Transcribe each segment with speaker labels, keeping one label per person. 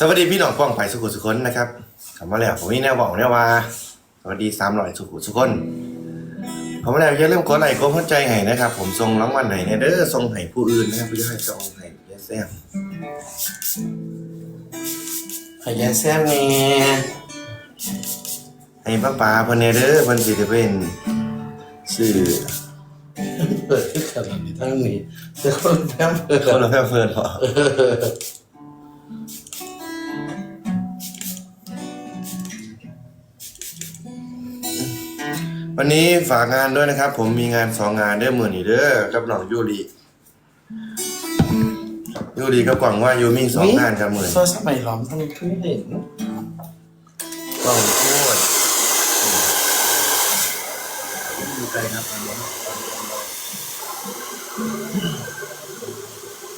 Speaker 1: สวัสดีพี่น้องป้องไปสุขุสุคนนะครับกลับมาแล้วผมมีแนวบอกแนวว่า สวัสดีสามร้อยสุขุสุคนผมมาแล้วอย่าลืมกดไลค์กดหัวใจให้นะครับ ผมส่งรางวัลให้เนี่ยเด้อส่งให้ผู้อื่นนะครับเพื่อให้จองให้ยายแซม
Speaker 2: ขยายแซมเนี่ย
Speaker 1: ให้ป้าป๋าเพิ่นเนี่ยเด้อเพิ่นสิได้เป็นชื่อ
Speaker 2: เปิดขนขนาดนี้ทั้งนี้แต่คนแซมเปิด
Speaker 1: คนละแพ่เพิ่นพอ วันนี้ฝากงานด้วยนะครับ ผมมีงานสองงานเด้อมื้อนี้เด้อกับน้องยูริยูริกับกว่างว่ายูมีสองงานครับมื้อนี้
Speaker 2: โซสมัยหลอมทำไมขึ้นไม่เห็น
Speaker 1: กล่องโคตร
Speaker 2: ดูไกลครับ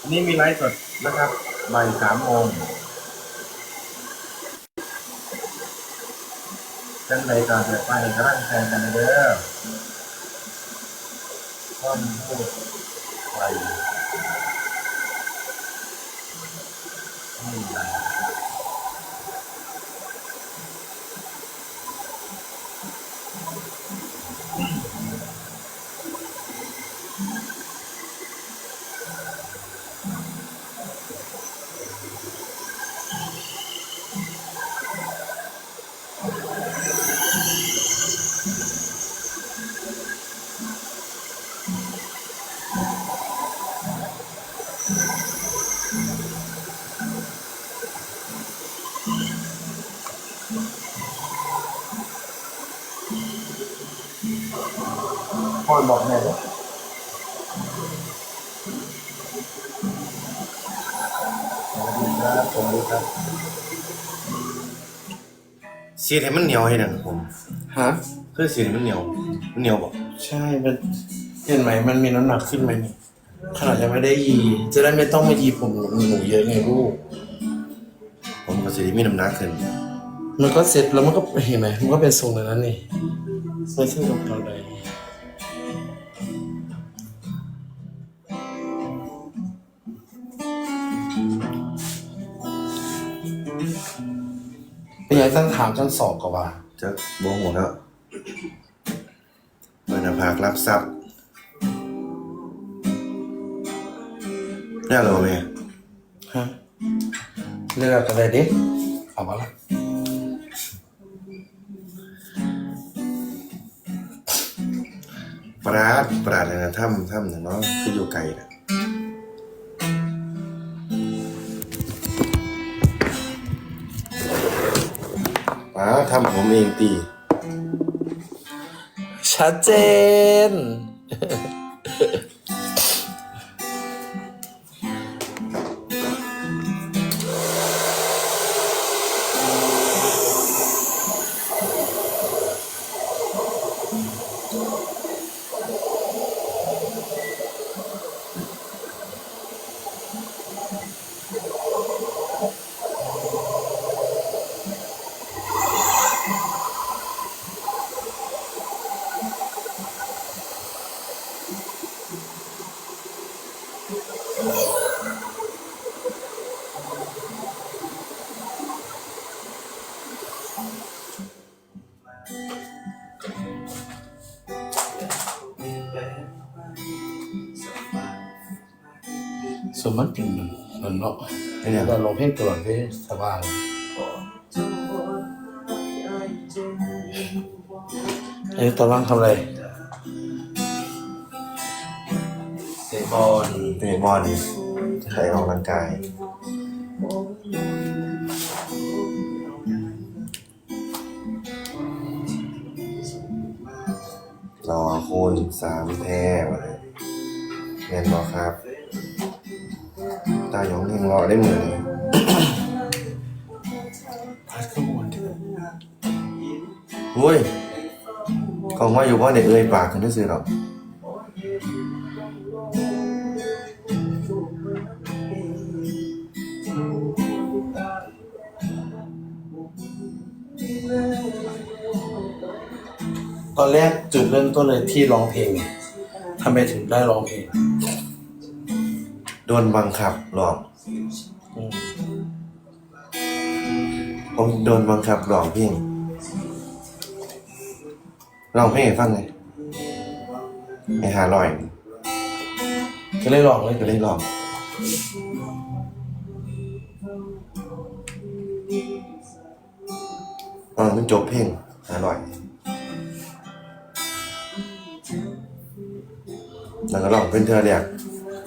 Speaker 1: อันนี้มีไลฟ์สดนะครับบ่ายสามโมง จังไรก่อนจะไปกำลังใจกันเด้อข้อมพูดไปไม่ได้
Speaker 2: พ่อบอกแม่ว่า
Speaker 1: ครับผมดูครับสีให้มันเหนียวให้หนังผม
Speaker 2: ฮะ
Speaker 1: คือสีให้มันเหนียวมันเหนียวบอก
Speaker 2: ใช่มันเห็นไหมมันมีน้ำหนักขึ้นไหมนี่ขนาดยังไม่ได้ยี จะได้ไม่ต้องมายีผมหนูเยอะไงลูก
Speaker 1: ผมก็สีมีน้ำหนักขึ้น
Speaker 2: มันก็เสร็จแล้วมันก็เห็นไหมมันก็เป็นทรงแบบนั้นนี่ไม่ใช่กับเราใดเป็นยั งต้องถามจังสอบกับว่า
Speaker 1: จะบงหัวแล้วเปิดหน้าผากรับทรัพย์ได้หรอแม่
Speaker 2: ฮะเลือกอะไรดิเอามาละ
Speaker 1: ปราดปราดเลยนะถ้ำถ้ำหนึ่งเนาะคืออยู่ไกลนะ เองตี
Speaker 2: ชัดเจน ส่วนมันเป็นเหมือนเนาะ
Speaker 1: ไอ้เนี่ย
Speaker 2: เราลงเพลงตลอดเพลงสบายอันนี้ตอนล่างทำอะไร บอล
Speaker 1: เตะบอลใช้ออกกำลังกาย รอคูณสามแท้มาเลยเรียนบอครับ ตาหยองยังรอได้เหมือน
Speaker 2: พัดขบวน
Speaker 1: อุ้ยของว่าอยู่ว่าเด็กเอ่ยปากกันที่ซื้อหรอ
Speaker 2: อนแรกจุดเริ่มต้นเลยที่ร้องเพลงทำไมถึงได้ร้องเพลง
Speaker 1: โดนบังคับหรอก
Speaker 2: อืม
Speaker 1: ผมโดนบังคับร้องเพลงร้องเพลงให้ฟังไงให้หาลอย
Speaker 2: ก็เลยลองเลย
Speaker 1: ก็เลยร้องเออมันจบเพลง แล้วก็ร้องเป็นเธอเรียก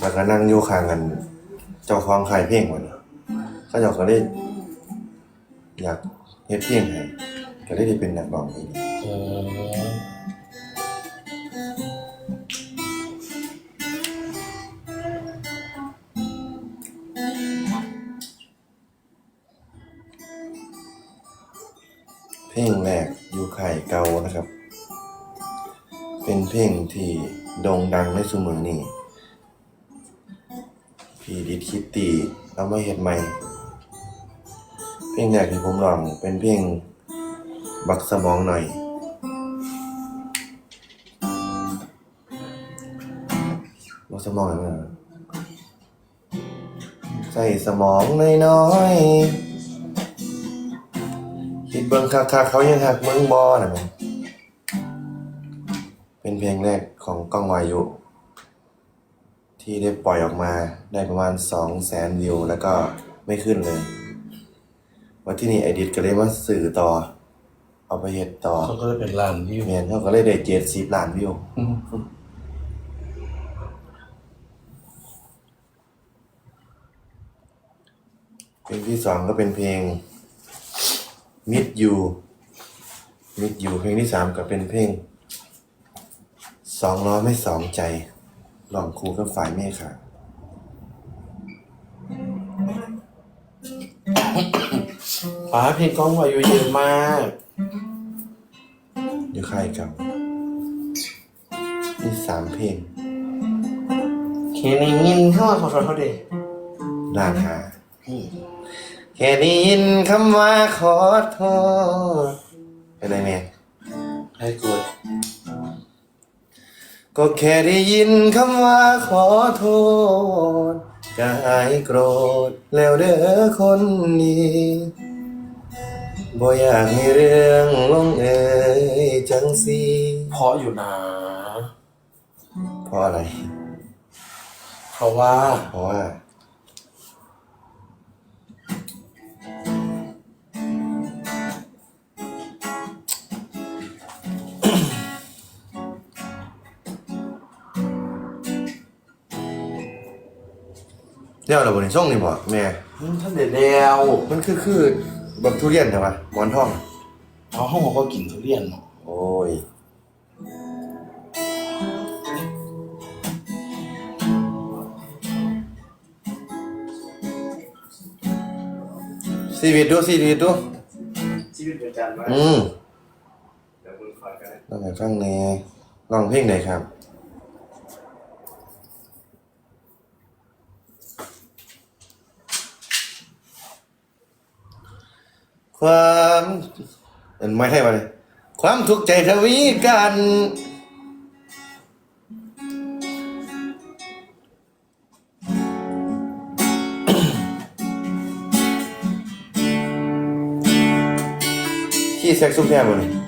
Speaker 1: แล้วก็นั่งอยู่ข้างกัน เจ้าของขายเพลงวันเขาเจ้าก็เลยอยากเฮ็ดเพลงให้ก็เลยได้เป็นนักร้องเอง
Speaker 2: เออ
Speaker 1: เพลงแรกอยู่ค่เก่านะครับ เป็นเพลงที่ โด่งดังในสมัยนี้พี่ดิดคิตตี้เอามาเฮ็ดใหม่ เพลงแรกที่ผมร้องเป็นเพลงบักสมองหน่อย บักสมองอยมั้ยใส่สมองน้อยๆคิดเบิ่งคักๆเขายังหักเมืองบอนะมัน เป็นเพลงแรกของก้องวายุ ที่ได้ปล่อยออกมาได้ประมาณสองแสนวิวแล้วก็ไม่ขึ้นเลยวันที่นี่ไอดิทก็เลยมาสื่อต่อ เอาไปเฮ็ดต่อ
Speaker 2: เขาก็เลยเป็นร้านวิว
Speaker 1: แมนเขาก็เลยได้เจ็ดสิบล้านวิว
Speaker 2: อืม
Speaker 1: เพลงที่สองก็เป็นเพลง Meet You Meet You เพลงที่สามก็เป็นเพลง สองล้อไม่สองใจลองครูกับฝ่ายเมฆค่ะ
Speaker 2: ป้าเพลงกล้องวายุเยอะมาก
Speaker 1: อยู่ค่ายเก่ามีสามเพลง
Speaker 2: เคนี่ยินเข้ามาขอโทษเขาด็
Speaker 1: ล้านหาแค่ได้ยินคำว่าขอโทษเป็นไรแม่
Speaker 2: ให้กด
Speaker 1: ก็แค่ได้ยินคำว่าขอโทษก็หายโกรธแล้วเด้อคนนี้บ่อยากให้เรื่องลงเอยจังสี
Speaker 2: เพราะอยู่นะ
Speaker 1: เพราะอะไร
Speaker 2: เพราะว่า
Speaker 1: เพราะว่า เดี๋ยวเราบนส่งนี่บ่แม่
Speaker 2: อืมท่านเด็ดแล้ว
Speaker 1: มันคือคือแบบทุเรียนใช่ปะหมอนทอง
Speaker 2: เอาห้องเขาก็กินทุเรียนเนาะ
Speaker 1: โอ้ยชีวิตดูชีวิตดู
Speaker 2: ชีวิตประจำวัน
Speaker 1: อืม
Speaker 2: เดี๋ยวคุณคอยกัน
Speaker 1: ลองให้ฟังแหน่ลองเพลงไหนครับ ความไม่ใช่มาเลยความทุกข์ใจทวีกันที่แซกซุปแย่หมดเลย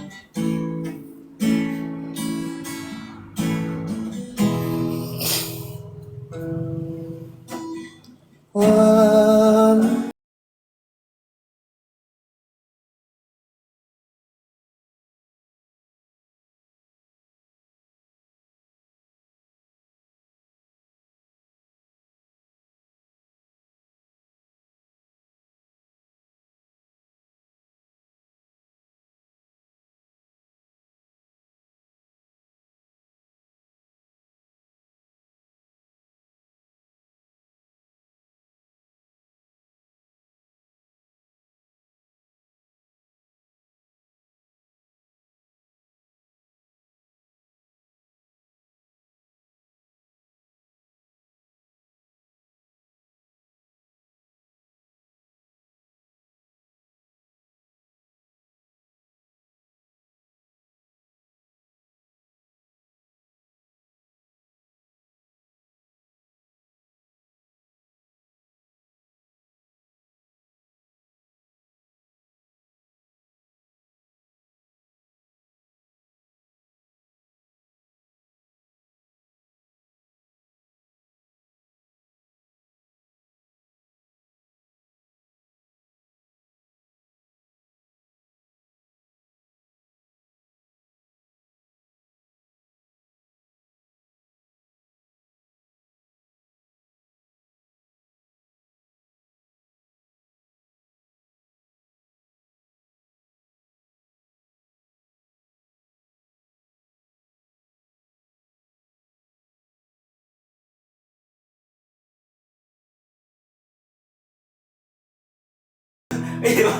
Speaker 3: ไม่ได้ว่า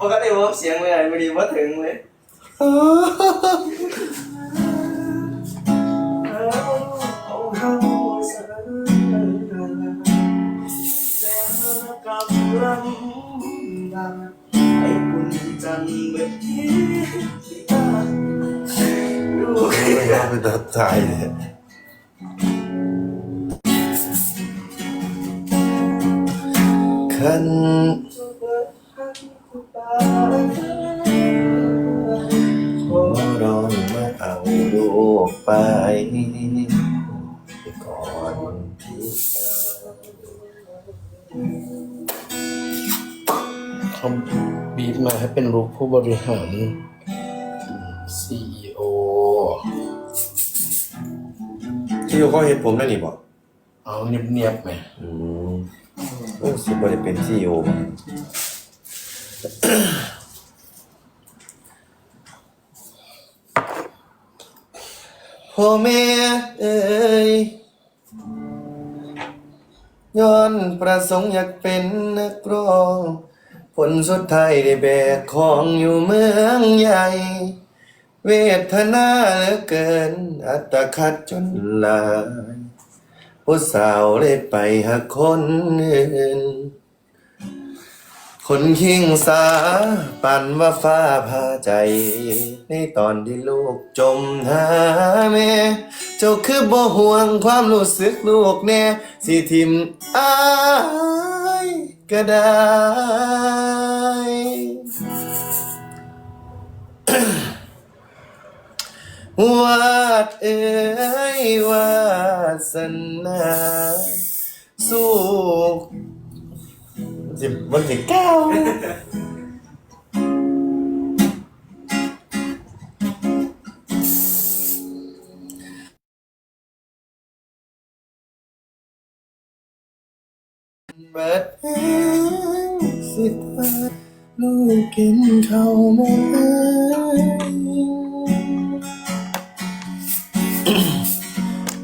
Speaker 3: ปกติว่าเสียงเลยไม่ดีว่าถึงเลยเอาเข้าสารแต่กำลังดังไอ้บุญจันแบบที่ที่ตาดู
Speaker 1: ไม่เอาไปตัดใจเลยขัน ไป ก่อนที่
Speaker 2: เขาบีบมาให้เป็นลูกผู้บริหาร CEO
Speaker 1: ที่เขาเห็นผมได้นี่บอก
Speaker 2: เอาเนียบๆไหม
Speaker 1: อืมโอ้สิบ่ได้เป็นซีอีโอบ่ พ่อแม่เอ้ยย้อนประสงค์อยากเป็นนักร้อง ผลสุดท้ายได้แบกของอยู่เมืองใหญ่ เวทนาเหลือเกิน อัตคัดจนลายผู้สาวเลยไปหาคนอื่น คนคิงสาปันว่าฟ้าพาใจ ในตอนที่ลูกจมหาแม่เจ้าคือบ่ห่วงความรู้สึกลูกแน่สิทิมอายก็ได้ วาดเอ้ยวาสนา สู้ สิบวันที่เก้าเบิดแห้งสิทธิ์ลูกกินข้าวมา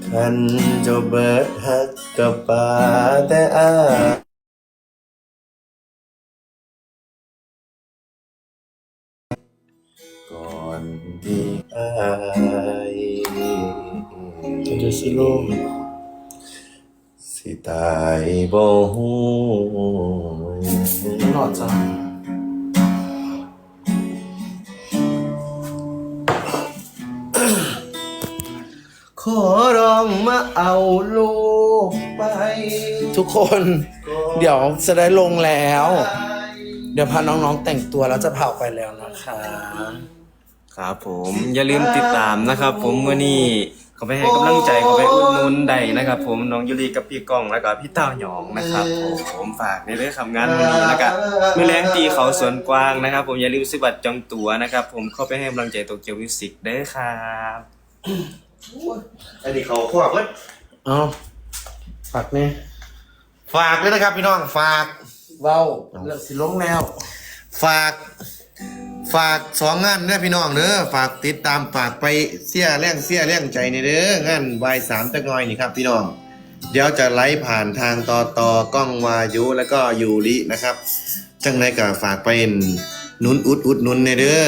Speaker 1: คันเจ้าเบิดฮักกับป่าแต่อา
Speaker 2: จะจะสิโลก
Speaker 1: สิตายบ่ฮู
Speaker 2: หล่อจัง
Speaker 1: ขอร้องมาเอาลูกไป
Speaker 2: ทุกคน เดี๋ยวจะได้ลงแล้ว เดี๋ยวพาน้องๆแต่งตัวแล้วจะเผาไปแล้วนะคะ
Speaker 3: ครับผมอย่าลืมติดตามนะครับ ผมมื่อนี้เขาไปให้กำลังใจเขาไปอุดหนุนใดนะครับ ผมน้องยุรีกับพี่กองแล้วก็พี่เต้าหยองนะครับผมผมฝากในเรื่องทำงานวันนี้แล้วก็เมื่อแรงตีเขาสวนกวางนะครับ ผมอย่าลืมซื้อบัตรจองตั๋วนะครับ ผมเข้าไปให้กำลังใจโตเกียวมิวสิกเด้อครับ
Speaker 1: อันนี้เขาควบเว้ย
Speaker 2: เอาฝากเนี่ย
Speaker 1: ฝากด้วยนะครับพี่น้องฝาก
Speaker 2: เว้าเลิกสิลงแล้ว
Speaker 1: ฝาก ฝากสองงานเด้อพี่น้องเด้อฝากติดตามฝากไปเสียแรงเสียแรงใจในเด้องานวายสามตะงอยนี่ครับพี่น้อง เดี๋ยวจะไลฟ์ผ่านทางต่อต่อกล้องวายุแล้วก็ยูรินะครับจังไรก็ฝากไปหนุนอุดอุดหนุนในเด้อ